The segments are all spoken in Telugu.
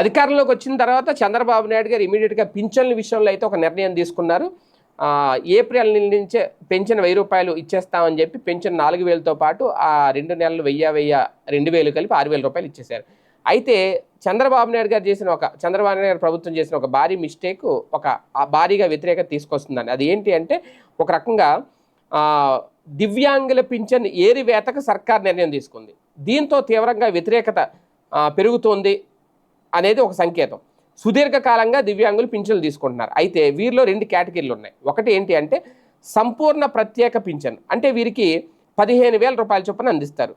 అధికారంలోకి వచ్చిన తర్వాత చంద్రబాబు నాయుడు గారు ఇమీడియట్గా పింఛన్ల విషయంలో అయితే ఒక నిర్ణయం తీసుకున్నారు. ఏప్రిల్ నెల నుంచే పెన్షన్ వెయ్యి రూపాయలు ఇచ్చేస్తామని చెప్పి పెన్షన్ నాలుగు వేలతో పాటు ఆ రెండు నెలలు వెయ్యి వెయ్యి రెండు వేలు కలిపి ఆరు వేల రూపాయలు ఇచ్చేశారు. అయితే చంద్రబాబు నాయుడు గారు చేసిన ఒక చంద్రబాబు నాయుడు ప్రభుత్వం చేసిన ఒక భారీ మిస్టేక్ ఒక భారీగా వ్యతిరేకత తీసుకొస్తుందని అది ఏంటి అంటే ఒక రకంగా దివ్యాంగుల పింఛన్ ఏరివేతకు సర్కార్ నిర్ణయం తీసుకుంది. దీంతో తీవ్రంగా వ్యతిరేకత పెరుగుతోంది. అనేది ఒక సంకేతం. సుదీర్ఘకాలంగా దివ్యాంగులు పింఛన్లు తీసుకుంటున్నారు. అయితే వీరిలో రెండు కేటగిరీలు ఉన్నాయి. ఒకటి ఏంటి అంటే సంపూర్ణ ప్రత్యేక పింఛన్. అంటే వీరికి పదిహేను వేల రూపాయల చొప్పున అందిస్తారు.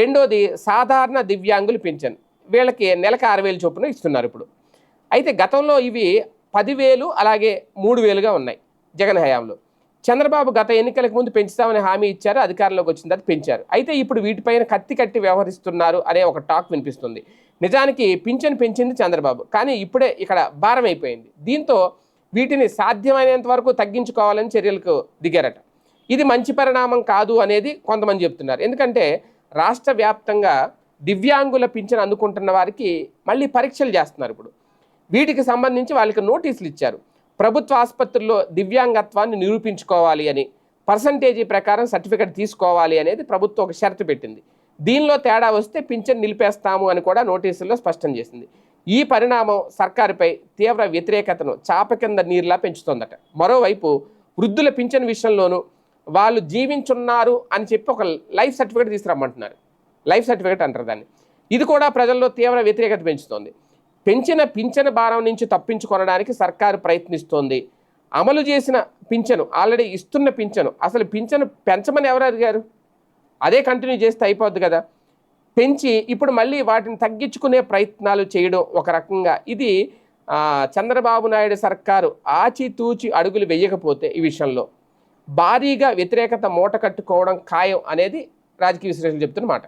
రెండోది సాధారణ దివ్యాంగుల పింఛన్. వీళ్ళకి నెలకు ఆరు వేలు చొప్పున ఇస్తున్నారు ఇప్పుడు. అయితే గతంలో ఇవి పదివేలు అలాగే మూడు వేలుగా ఉన్నాయి జగన్ హయాంలో. చంద్రబాబు గత ఎన్నికలకు ముందు పెంచుతామని హామీ ఇచ్చారు అధికారంలోకి వచ్చిన తర్వాత పెంచారు. అయితే ఇప్పుడు వీటిపైన కత్తి కట్టి వ్యవహరిస్తున్నారు అనే ఒక టాక్ వినిపిస్తుంది. నిజానికి పింఛన్ పెంచింది చంద్రబాబు. కానీ ఇప్పుడే ఇక్కడ భారం అయిపోయింది. దీంతో వీటిని సాధ్యమైనంత వరకు తగ్గించుకోవాలని చర్యలకు దిగారట. ఇది మంచి పరిణామం కాదు అనేది కొంతమంది చెప్తున్నారు. ఎందుకంటే రాష్ట్ర వ్యాప్తంగా దివ్యాంగుల పింఛన్ అందుకుంటున్న వారికి మళ్ళీ పరీక్షలు చేస్తున్నారు ఇప్పుడు. వీటికి సంబంధించి వాళ్ళకి నోటీసులు ఇచ్చారు. ప్రభుత్వ ఆసుపత్రుల్లో దివ్యాంగత్వాన్ని నిరూపించుకోవాలి అని పర్సంటేజీ ప్రకారం సర్టిఫికెట్ తీసుకోవాలి అనేది ప్రభుత్వం ఒక షరతు పెట్టింది. దీనిలో తేడా వస్తే పింఛన్ నిలిపేస్తాము అని కూడా నోటీసుల్లో స్పష్టం చేసింది. ఈ పరిణామం సర్కారుపై తీవ్ర వ్యతిరేకతను చాప కింద నీరులా పెంచుతోందట. మరోవైపు వృద్ధుల పింఛన్ విషయంలోనూ వాళ్ళు జీవించున్నారు అని చెప్పి ఒక లైఫ్ సర్టిఫికేట్ తీసుకురమ్మంటున్నారు. లైఫ్ సర్టిఫికేట్ అంటారు దాన్ని. ఇది కూడా ప్రజల్లో తీవ్ర వ్యతిరేకత పెంచుతోంది. పెంచిన పింఛను భారం నుంచి తప్పించుకొనడానికి సర్కారు ప్రయత్నిస్తోంది. అమలు చేసిన పింఛను ఆల్రెడీ ఇస్తున్న పింఛను అసలు పింఛను పెంచమని ఎవరు అడిగారు? అదే కంటిన్యూ చేస్తే అయిపోద్ది కదా. పెంచి ఇప్పుడు మళ్ళీ వాటిని తగ్గించుకునే ప్రయత్నాలు చేయడం ఒక రకంగా ఇది చంద్రబాబు నాయుడు సర్కారు ఆచితూచి అడుగులు వేయకపోతే ఈ విషయంలో భారీగా వ్యతిరేకత మూట కట్టుకోవడం ఖాయం అనేది రాజకీయ విశ్లేషణ చెప్తున్నమాట